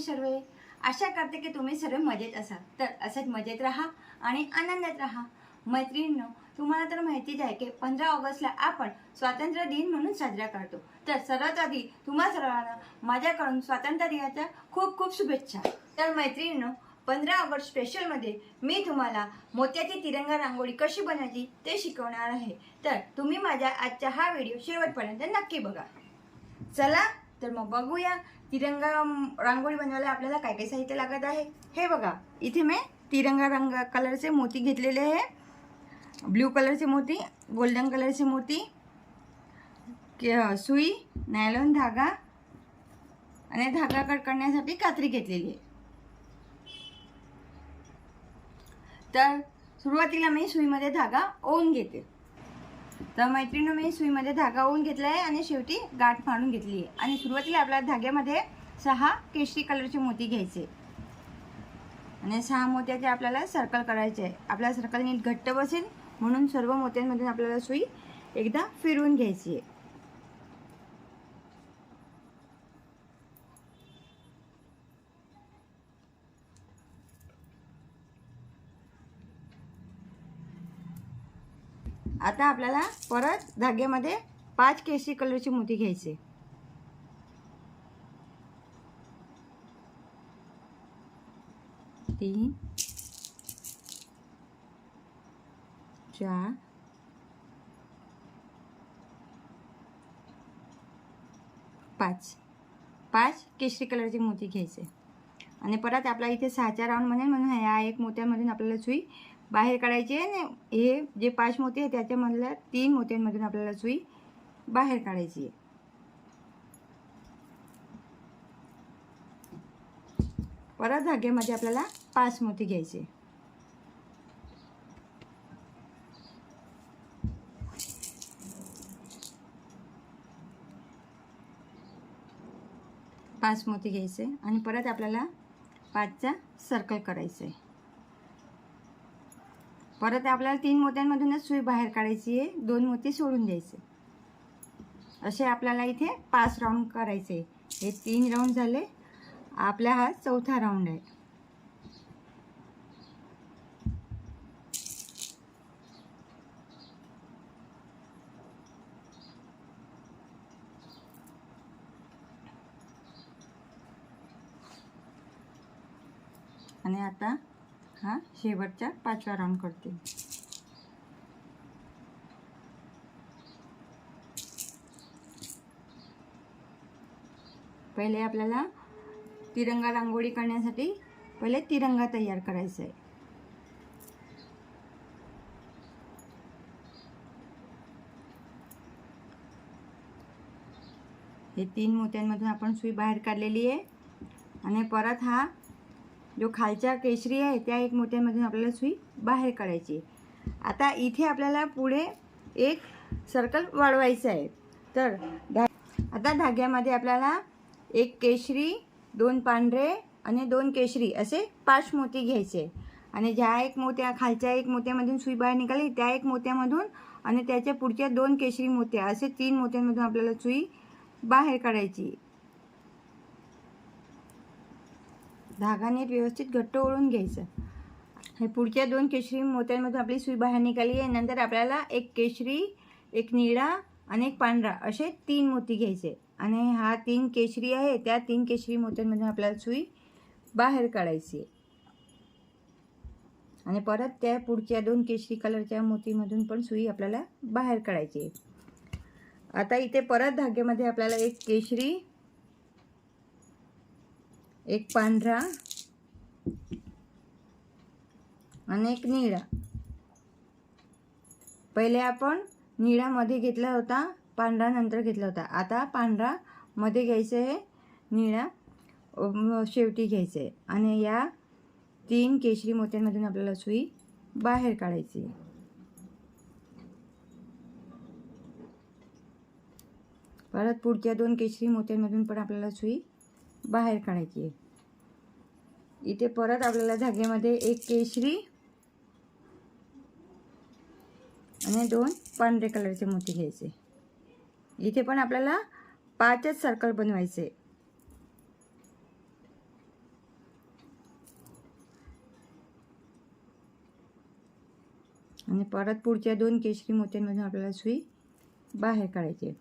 तुम्ही सर्व. आशा करते की तुम्ही सर्व मजेत असाल. तर असंच मजेत राहा आणि आनंदात राहा. मैत्रिणींनो तुम्हाला तर माहितीच आहे की पंधरा ऑगस्टला आपण स्वातंत्र्य दिन म्हणून साजरा करतो. तर सर्वात आधी तुम्हा सर्वांना माझ्याकडून स्वातंत्र्य दिनाच्या खूप खूप शुभेच्छा. तर मैत्रिणींनो पंधरा ऑगस्ट स्पेशलमध्ये मी तुम्हाला मोत्याची तिरंगा रांगोळी कशी बनवायची ते शिकवणार आहे. तर तुम्ही माझ्या आजचा हा व्हिडिओ शेवटपर्यंत नक्की बघा. चला तर मग बघूया. तिरंगा रांगोळी बनवायला आपल्याला काय काय साहित्य लागत आहे? हे बघा. इथे मी तिरंगा रंग कलरचे मोती घेतलेले आहे. ब्ल्यू कलरचे मोती गोल्डन कलरचे मोती के- सुई नायलॉन धागा आणि धागा कट करण्यासाठी कात्री घेतलेली आहे. तर सुरुवातीला मी सुईमध्ये धागा ओवून घेते. तर मैत्रिणी मी सुईमध्ये धागा ओवून घेतला आहे आणि शेवटी गाठ मारून घेतली आहे. आणि सुरुवातीला आपल्या धाग्यामध्ये सहा केशरी कलरचे मोती घ्यायचे. आणि सहा मोत्याचे आपल्याला सर्कल करायचे आहे. आपला सर्कल नीट घट्ट बसेल म्हणून सर्व मोत्यांमधून आपल्याला सुई एकदा फिरवून घ्यायची आहे. आता आपल्याला परत धाग्यामध्ये पाच केशरी कलरची मोती घ्यायचे. तीन चार पाच. पाच केशरी कलरची मोती घ्यायचे. आणि परत आपल्या इथे सहाच्या राऊंड म्हणेल म्हणून ह्या एक मोत्यामधून आपल्याला सुई बाहेर काढायचे आणि हे जे पाच मोती आहे त्याच्यामधल्या तीन मोत्यांमधून आपल्याला सुई बाहेर काढायची आहे. परत धाग्यामध्ये आपल्याला पाच मोती घ्यायचे पाच मोती घ्यायचे आणि परत आपल्याला पाचचा सर्कल करायचं आहे. परत आपल्याला तीन मोत्यांमधूनच सुई बाहेर काढायची आहे. दोन मोती सोडून द्यायचे. असे आपल्याला इथे पाच राऊंड करायचे हे तीन राऊंड झाले. आपला हा चौथा राऊंड आहे. आणि आता हा शेवटचा पाचवा राऊंड करते. पहिले आपल्याला तिरंगा रांगोळी करण्यासाठी पहिले तिरंगा तयार करायचा आहे. हे तीन मोत्यांमधून आपण सुई बाहेर काढलेली आहे. आणि परत हा जो खालच्या केशरी आहे त्या एक मोत्यामधून आपल्याला सुई बाहेर काढायची आता इथे आपल्याला पुढे एक सर्कल वाढवायचं आहे. तर धा आता धाग्यामध्ये आपल्याला एक केशरी दोन पांढरे आणि दोन केशरी असे पाच मोती घ्यायचे. आणि ज्या एक मोत्या खालच्या एक मोत्यामधून सुई बाहेर निघाली त्या एक मोत्यामधून आणि त्याच्या पुढच्या दोन केशरी मोत्या असे तीन मोत्यांमधून आपल्याला सुई बाहेर काढायची. धागा नीट व्यवस्थित घट्ट ओळून घ्यायचं. हे पुढच्या दोन केशरी मोत्यांमधून आपली सुई बाहेर निघाली आहे. नंतर आपल्याला एक केशरी एक निळा आणि एक पांढरा असे तीन मोती घ्यायचे. आणि हा तीन केशरी आहे त्या तीन केशरी मोत्यांमधून आपल्याला सुई बाहेर काढायची आहे. आणि परत त्या पुढच्या दोन केशरी कलरच्या मोतीमधून पण सुई आपल्याला बाहेर काढायची आहे. आता इथे परत धाग्यामध्ये आपल्याला एक केशरी एक पांढरा आणि एक निळा. पहिले आपण निळा मध्ये घेतला होता पांढरा नंतर घेतला होता. आता पांढरा मध्ये घ्यायचं आहे निळा शेवटी घ्यायचं आहे आणि या तीन केशरी मोत्यांमधून आपल्याला सुई बाहेर काढायची परत पुढच्या दोन केशरी मोत्यांमधून पण आपल्याला सुई बाहेर काढायची आहे. इथे परत आपल्याला धाग्यामध्ये एक केशरी आणि दोन पांढरे कलरचे मोती घ्यायचे. इथे पण आपल्याला पाचच सर्कल बनवायचे. आणि परत पुढच्या दोन केशरी मोत्यांमधून आपल्याला सुई बाहेर काढायची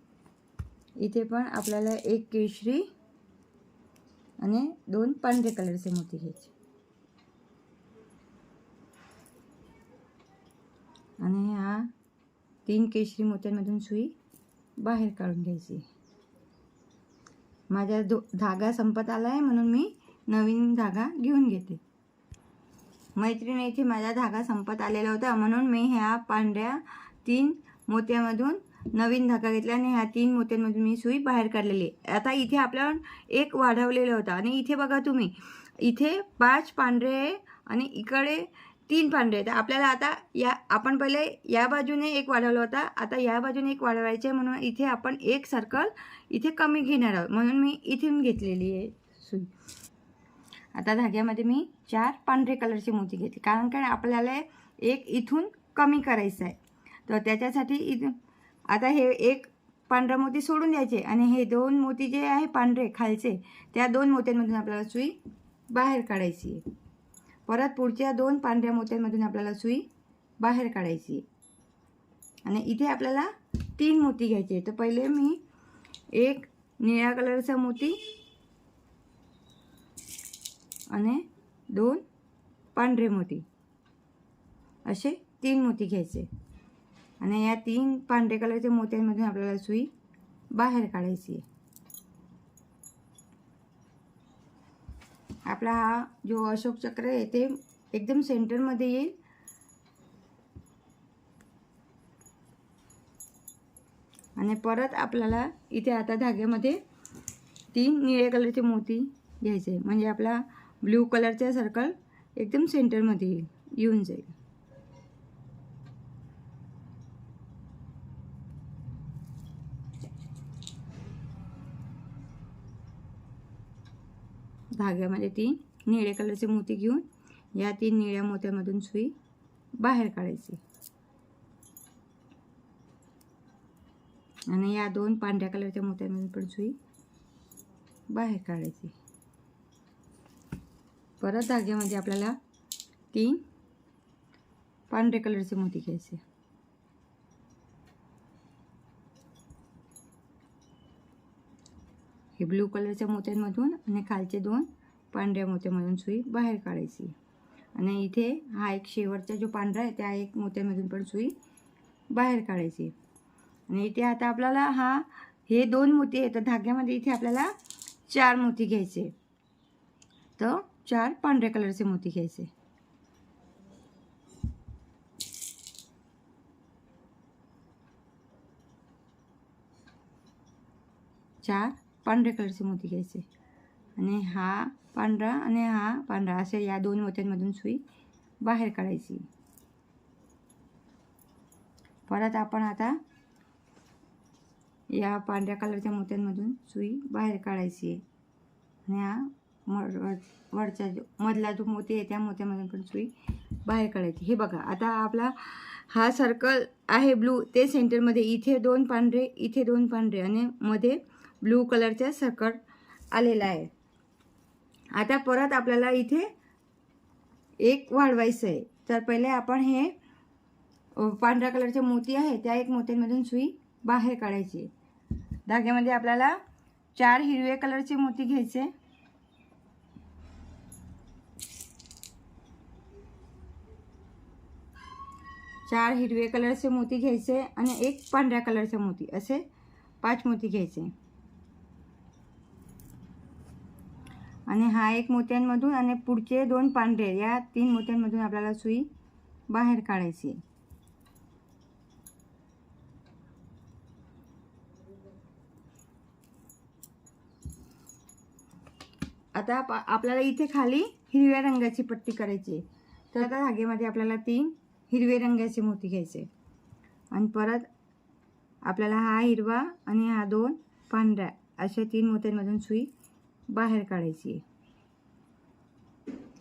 इथे पण आपल्याला एक केशरी आणि दोन पांढरे कलरचे मोती घ्यायचे. आणि ह्या तीन केशरी मोत्यांमधून सुई बाहेर काढून घ्यायची. माझ्या दो धागा संपत आला आहे म्हणून मी नवीन धागा घेऊन घेते. मैत्रिणी इथे माझा धागा संपत आलेला होता म्हणून मी ह्या पांढऱ्या तीन मोत्यामधून नवीन धागा घेतला आणि ह्या तीन मोत्यांमधून मी सुई बाहेर काढलेली आहे. आता इथे आपण एक वाढवलेलं होतं. आणि इथे बघा तुम्ही इथे पाच पांढरे आहे आणि इकडे तीन पांढरे आहेत. आपल्याला आता या आपण पहिले या बाजूने एक वाढवला होता. आता या बाजूने एक वाढवायचे आहे म्हणून इथे आपण एक सर्कल इथे कमी घेणार आहोत. म्हणून मी इथून घेतलेली आहे सुई. आता धाग्यामध्ये मी चार पांढरे कलरचे मोती घेतली. कारण काय? आपल्याला एक इथून कमी करायचं आहे. तर त्याच्यासाठी इथून आता हे एक पांढरा मोती सोडून द्यायचे आणि हे दोन मोती जे आहे पांढरे खालचे त्या दोन मोत्यांमधून आपल्याला सुई बाहेर काढायची आहे. परत पुढच्या दोन पांढऱ्या मोत्यांमधून आपल्याला सुई बाहेर काढायची आहे. आणि इथे आपल्याला तीन मोती घ्यायचे तर पहिले मी एक निळ्या कलरचा मोती आणि दोन पांढरे मोती. असे तीन मोती घ्यायचे. आणि या तीन पांढरे कलरच्या मोत्यांमधून आपल्याला सुई बाहेर काढायची आहे. आपला हा जो अशोक चक्र आहे ते एकदम सेंटरमध्ये येईल. आणि परत आपल्याला इथे आता धाग्यामध्ये तीन निळे कलरचे मोती घ्यायचे म्हणजे आपला ब्ल्यू कलरचा सर्कल एकदम सेंटरमध्ये येईल येऊन जाईल. धाग्यामध्ये म्हणजे ती निळ्या कलरचे मोती घेऊन या तीन निळ्या मोत्यामधून सुई बाहेर काढायची. आणि या दोन पांढऱ्या कलरच्या मोत्यामधून पण सुई बाहेर काढायची. परत धाग्यामध्ये आपल्याला तीन पांढऱ्या कलरचे मोती घ्यायचे. हे ब्ल्यू कलरच्या मोत्यांमधून आणि खालचे दोन पांढऱ्या मोत्यामधून सुई बाहेर काढायची. आणि इथे हा एक शेवटचा जो पांढरा आहे त्या एक मोत्यामधून पण सुई बाहेर काढायची. आणि इथे आता आपल्याला हा हे दोन मोती आहेत तर धाग्यामध्ये इथे आपल्याला चार मोती घ्यायचे. तर चार पांढऱ्या कलरचे मोती घ्यायचे. चार पांढऱ्या कलरचे मोती घ्यायचे. आणि हा पांढरा आणि हा पांढरा असे या दोन मोत्यांमधून सुई बाहेर काढायची. परत आपण आता या पांढऱ्या कलरच्या मोत्यांमधून सुई बाहेर काढायची. आहे आणि हा मड वरचा जो मधला जो मोती आहे त्या मोत्यामधून पण सुई बाहेर काढायची. हे बघा आता आपला हा सर्कल आहे ब्लू ते सेंटरमध्ये इथे दोन पांढरे इथे दोन पांढरे आणि मध्ये ब्लू कलरच्या सर्कल आलेला आहे. आता परत आपल्याला इथे एक वाढवायचं आहे. तर पहिले आपण हे पांढऱ्या कलरचे मोती आहे त्या एक मोत्यांमधून सुई बाहेर काढायची. धाग्यामध्ये आपल्याला चार हिरवे कलरचे मोती घ्यायचे. चार हिरवे कलरचे मोती घ्यायचे आणि एक पांढऱ्या कलरचे मोती असे पाच मोती घ्यायचे. आणि हा एक मोत्यांमधून आणि पुढचे दोन पांढरे या तीन मोत्यांमधून आपल्याला सुई बाहेर काढायची आता आपल्याला इथे खाली हिरव्या रंगाची पट्टी करायची आहे. तर आता धागेमध्ये आपल्याला तीन हिरवे रंगाचे मोती घ्यायचे आणि परत आपल्याला हा हिरवा आणि हा दोन पांढऱ्या अशा तीन मोत्यांमधून सुई बाहेर काढायची आहे.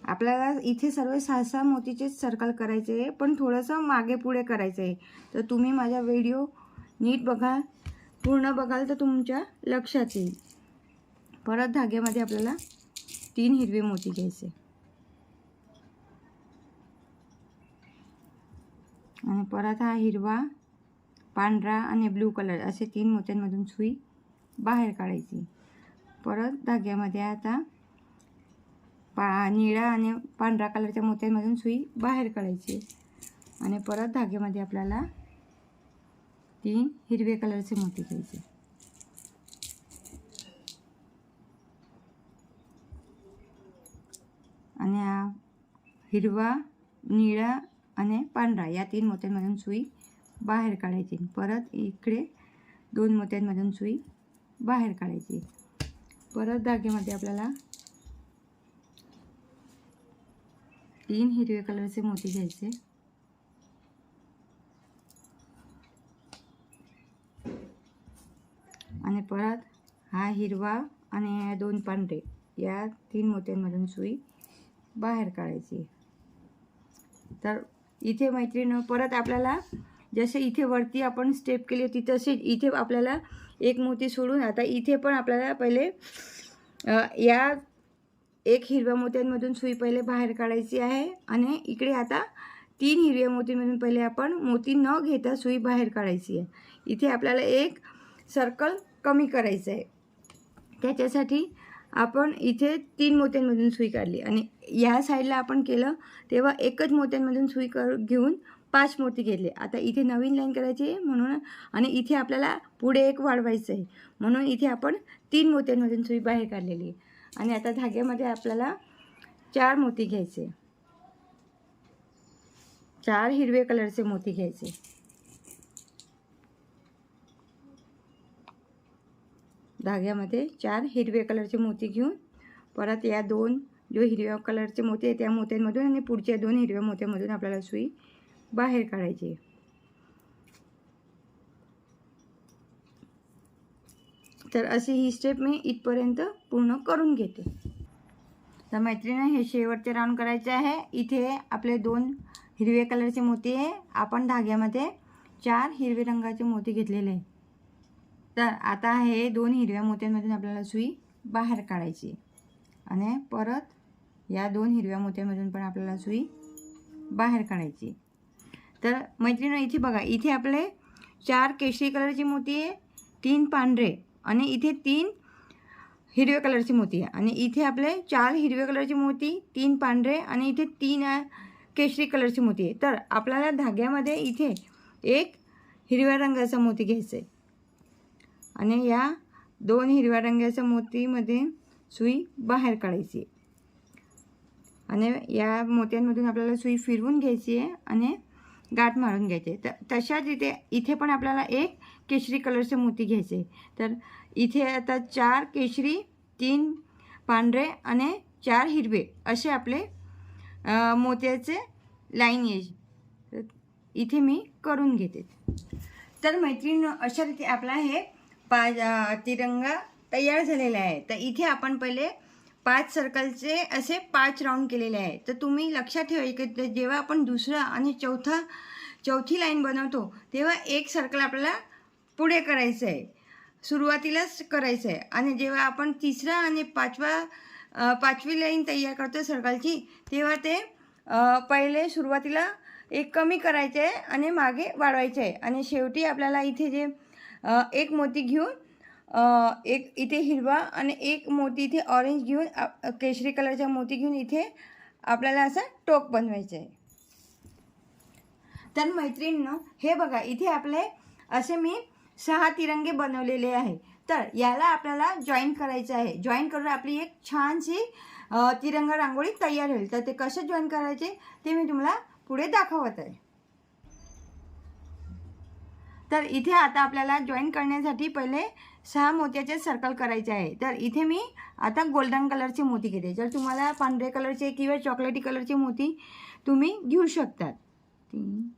आपल्याला इथे सर्व सहा सहा मोतीचेच सर्कल करायचे आहे पण थोडंसं मागे पुढे करायचं आहे. तर तुम्ही माझा व्हिडिओ नीट बघा पूर्ण बघाल तर तुमच्या लक्षात येईल. परत धाग्यामध्ये आपल्याला तीन हिरवे मोती घ्यायचे आणि परत हा हिरवा पांढरा आणि ब्लू कलर असे तीन मोत्यांमधून सुई बाहेर काढायची परत धाग्यामध्ये आता पा निळा आणि पांढरा कलरच्या मोत्यांमधून सुई बाहेर काढायची. आणि परत धाग्यामध्ये आपल्याला तीन हिरवे कलरचे मोती घ्यायचे. आणि हिरवा निळा आणि पांढरा या तीन मोत्यांमधून सुई बाहेर काढायची. परत इकडे दोन मोत्यांमधून सुई बाहेर काढायची. परत धागेमध्ये आपल्याला तीन हिरवे कलरचे मोती घ्यायचे. आणि परत हा हिरवा आणि दोन पांढरे या तीन मोत्यांमधून सुई बाहेर काढायची. तर इथे मैत्रीण परत आपल्याला जसे इथे वरती आपण स्टेप केली होती तसे इथे आपल्याला एक मोती सोडून आता इथे पण आपल्याला पहिले या एक हिरव्या मोत्यांमधून सुई पहिले बाहेर काढायची आहे आणि इकडे आता तीन हिरव्या मोतीमधून पहिले आपण मोती न घेता सुई बाहेर काढायची आहे. इथे आपल्याला एक सर्कल कमी करायचं आहे. त्याच्यासाठी आपण इथे तीन मोत्यांमधून सुई काढली आणि ह्या साईडला आपण केलं तेव्हा एकच मोत्यांमधून सुई कर घेऊन पाच मोती घेतले. आता इथे नवीन लाईन करायची आहे म्हणून आणि इथे आपल्याला पुढे एक वाढवायचं आहे. म्हणून इथे आपण तीन मोत्यांमधून सुई बाहेर काढलेली आहे. आणि आता धाग्यामध्ये आपल्याला चार मोती घ्यायचे चार हिरवे कलरचे मोती घ्यायचे धाग्यामध्ये चार हिरवे कलरचे मोती घेऊन परत या दोन जो हिरव्या कलरचे मोती आहे त्या मोत्यांमधून आणि पुढच्या दोन हिरव्या मोत्यामधून आपल्याला सुई बाहेर काढायची. तर अशी ही स्टेप मी इथपर्यंत पूर्ण करून घेते. तर मैत्रिणी हे शेवटचे राऊंड करायचे आहे. इथे आपले दोन हिरवे कलरचे मोती आहे. आपण धाग्यामध्ये चार हिरवे रंगाचे मोती घेतलेले आहे तर आता हे दोन हिरव्या मोत्यांमधून आपल्याला सुई बाहेर काढायची आणि परत या दोन हिरव्या मोत्यांमधून पण आपल्याला सुई बाहेर काढायची तर मैत्रिणी इथे बघा इथे आपले चार केशरी कलरची मोती आहे तीन पांढरे आणि इथे तीन हिरव्या कलरची मोती आहे. आणि इथे आपले चार हिरव्या कलरची मोती तीन पांढरे आणि इथे तीन केशरी कलरची मोती आहे. तर आपल्याला धाग्यामध्ये इथे एक हिरव्या रंगाचा मोती घ्यायचा आहे. आणि या दोन हिरव्या रंगाच्या मोतीमध्ये सुई बाहेर काढायची आहे. आणि या मोत्यांमधून आपल्याला सुई फिरवून घ्यायची आहे. आणि गाठ मारून घ्यायचे. तर तशाच इथे इथे पण आपल्याला एक केशरी कलरचे मोती घ्यायचे. तर इथे आता चार केशरी तीन पांढरे आणि चार हिरवे असे आपले मोत्याचे लाईन येईल. इथे मी करून घेते. तर मैत्रीण अशा रीती आपला हे पा तिरंगा तयार झालेला आहे. तर इथे आपण पहिले पाच सर्कलचे असे पाच राऊंड केलेले आहे तर तुम्ही लक्षात ठेवा की जेव्हा आपण दुसरा आणि चौथा चौथी लाईन बनवतो तेव्हा एक सर्कल आपल्याला पुढे करायचं आहे सुरुवातीलाच करायचं आहे आणि जेव्हा आपण तिसरा आणि पाचवा पाचवी लाईन तयार करतो सर्कलची तेव्हा ते पहिले सुरुवातीला एक कमी करायचं आहे आणि मागे वाढवायचे आहे आणि शेवटी आपल्याला इथे जे एक मोती घेऊन एक इथे हिरवा आणि एक मोती इथे ऑरेंज घेऊन केशरी कलरचा मोती घेऊन इथे आपल्याला असं टोक बनवायचं आहे तर मैत्रिणीनं हे बघा इथे आपले असे मी सहा तिरंगे बनवलेले आहे. तर याला आपल्याला जॉईन करायचं आहे. जॉईन करून आपली एक छानशी तिरंगा रांगोळी तयार होईल. तर ते कसे जॉईन करायचे ते मी तुम्हाला पुढे दाखवत आहे. तर इथे आता आपल्याला जॉईन करण्यासाठी पहिले सहा मोत्याचे सर्कल करायचे आहे. तर इथे मी आता गोल्डन कलरची मोती घेते. जर तुम्हाला पांढरे कलरचे किंवा चॉकलेटी कलरचे मोती तुम्ही घेऊ शकतात. तीन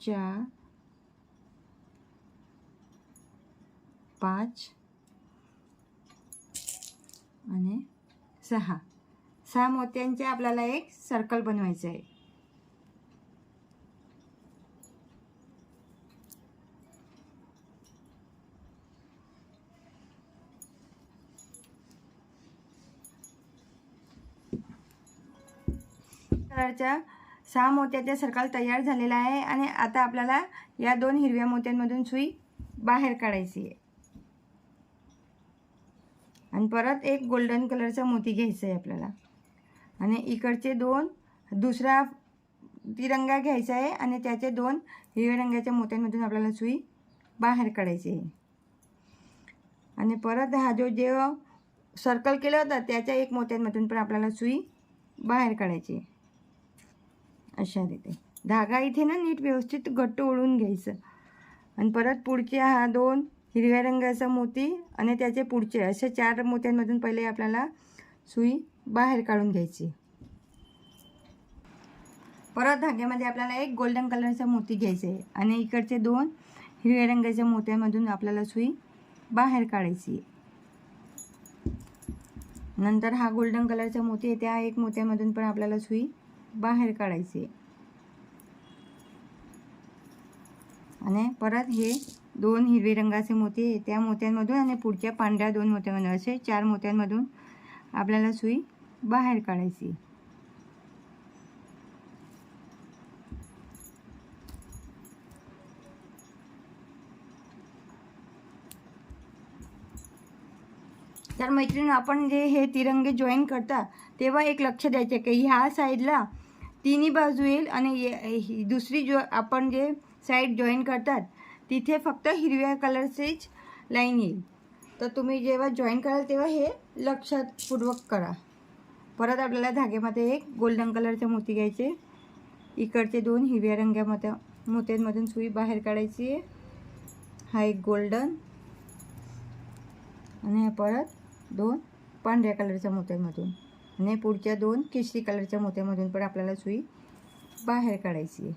चार पाच आणि सहा. सहा मोत्यांचे आपल्याला एक सर्कल बनवायचं आहे. कलरच्या सहा मोत्याचा सर्कल तयार झालेला आहे आणि आता आपल्याला या दोन हिरव्या मोत्यांमधून सुई बाहेर काढायची आहे. आणि परत एक गोल्डन कलरचा मोती घ्यायचा आहे आपल्याला. आणि इकडचे दोन दुसरा तिरंगा घ्यायचा आहे आणि त्याचे दोन हिरव्या रंगाच्या मोत्यांमधून आपल्याला सुई बाहेर काढायची आहे. आणि परत हा जो जे सर्कल केलं होतं त्याच्या एक मोत्यांमधून पण आपल्याला सुई बाहेर काढायची आहे. अशा रीते. धागा इथे ना नीट व्यवस्थित घट्ट ओढून घ्यायचं. आणि परत पुढचे हा दोन हिरव्या रंगाचा मोती आणि त्याचे पुढचे असे चार मोत्यांमधून पहिले आपल्याला सुई बाहेर काढून घ्यायची. परत धाग्यामध्ये आपल्याला एक गोल्डन कलरचा मोती घ्यायचा आहे. आणि इकडचे दोन हिरव्या रंगाच्या मोत्यामधून आपल्याला सुई बाहेर काढायची नंतर हा गोल्डन कलरचा मोती आहे. त्या एक मोत्यामधून पण आपल्याला सुई बाहेर काढायचे. आणि परत हे दोन हिरवे रंगाचे मोती त्या मोत्यांमधून आणि पुढच्या पांढऱ्या दोन मोत्यामधून असे चार मोत्यांमधून आपल्याला सुई बाहेर काढायची. तर मैत्रिणी आपण जे हे तिरंगे जॉईन करता तेव्हा एक लक्ष द्यायचे की ह्या साईडला तिन्ही बाजू येईल आणि ये- ही दुसरी जो आपण जे साईड जॉईन करतात तिथे फक्त हिरव्या कलरचीच लाईन येईल. तर तुम्ही जेव्हा जॉईन कराल तेव्हा हे लक्षपूर्वक करा. परत आपल्याला धागेमध्ये एक गोल्डन कलरचे मोती घ्यायचे. इकडचे दोन हिरव्या रंगामध्ये मोत्यांमधून सुई बाहेर काढायची आहे. हा एक गोल्डन आणि हा परत दोन पांढऱ्या कलरच्या मोत्यांमधून. आणि पुढच्या दोन केशरी कलरच्या मोत्यामधून पण आपल्याला सुई बाहेर काढायची आहे.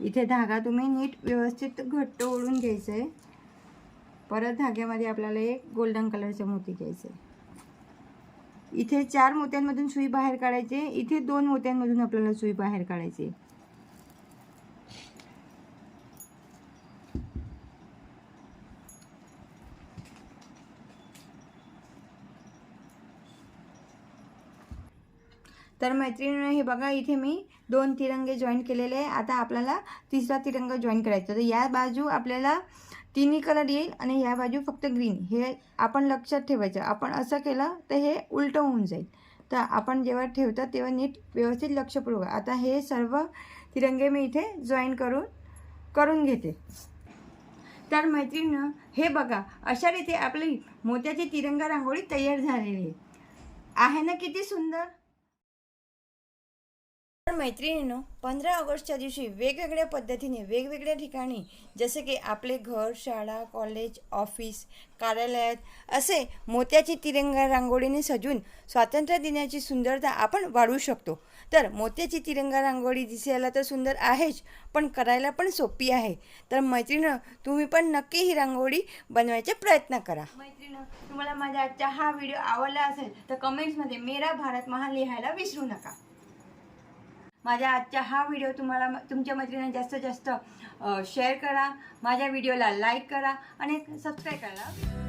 इथे धागा तुम्ही नीट व्यवस्थित घट्ट ओढून घ्यायचं आहे. परत धाग्यामध्ये आपल्याला एक गोल्डन कलरचे मोती घ्यायचे इथे चार मोत्यांमधून सुई बाहेर काढायची इथे दोन मोत्यांमधून आपल्याला सुई बाहेर काढायची तर मैत्रिणीनं हे बघा इथे मी दोन तिरंगे जॉईन केलेले आहे. आता आपल्याला तिसरा तिरंगा जॉईन करायचा तर या बाजू आपल्याला तिन्ही कलर येईल आणि या बाजू फक्त ग्रीन हे आपण लक्षात ठेवायचं. आपण असं केलं तर हे उलटं होऊन जाईल. तर आपण जेव्हा ठेवतात तेव्हा नीट व्यवस्थित लक्षपूर्वक आता हे सर्व तिरंगे मी इथे जॉईन करून करून घेते. तर मैत्रिणीनं हे बघा अशा रीते आपली मोत्याची तिरंगा रांगोळी तयार झालेली आहे. आहे ना किती सुंदर? तर मैत्रिणीनं पंधरा ऑगस्टच्या दिवशी वेगवेगळ्या पद्धतीने वेगवेगळ्या ठिकाणी जसे की आपले घर शाळा कॉलेज ऑफिस कार्यालयात असे मोत्याची तिरंगा रांगोळीने सजून स्वातंत्र्य दिनाची सुंदरता आपण वाढवू शकतो. तर मोत्याची तिरंगा रांगोळी दिसायला तर सुंदर आहेच पण करायला पण सोपी आहे. तर मैत्रिणं तुम्ही पण नक्की ही रांगोळी बनवायचा प्रयत्न करा. मैत्रिणं तुम्हाला माझा आजचा हा व्हिडिओ आवडला असेल तर कमेंट्समध्ये मेरा भारत महा लिहायला विसरू नका. माझ्या आजचा हा व्हिडिओ तुम्हाला तुमच्या मैत्रिणींना जास्तीत जास्त शेअर करा. माझ्या व्हिडिओला लाईक करा आणि सबस्क्राईब करा.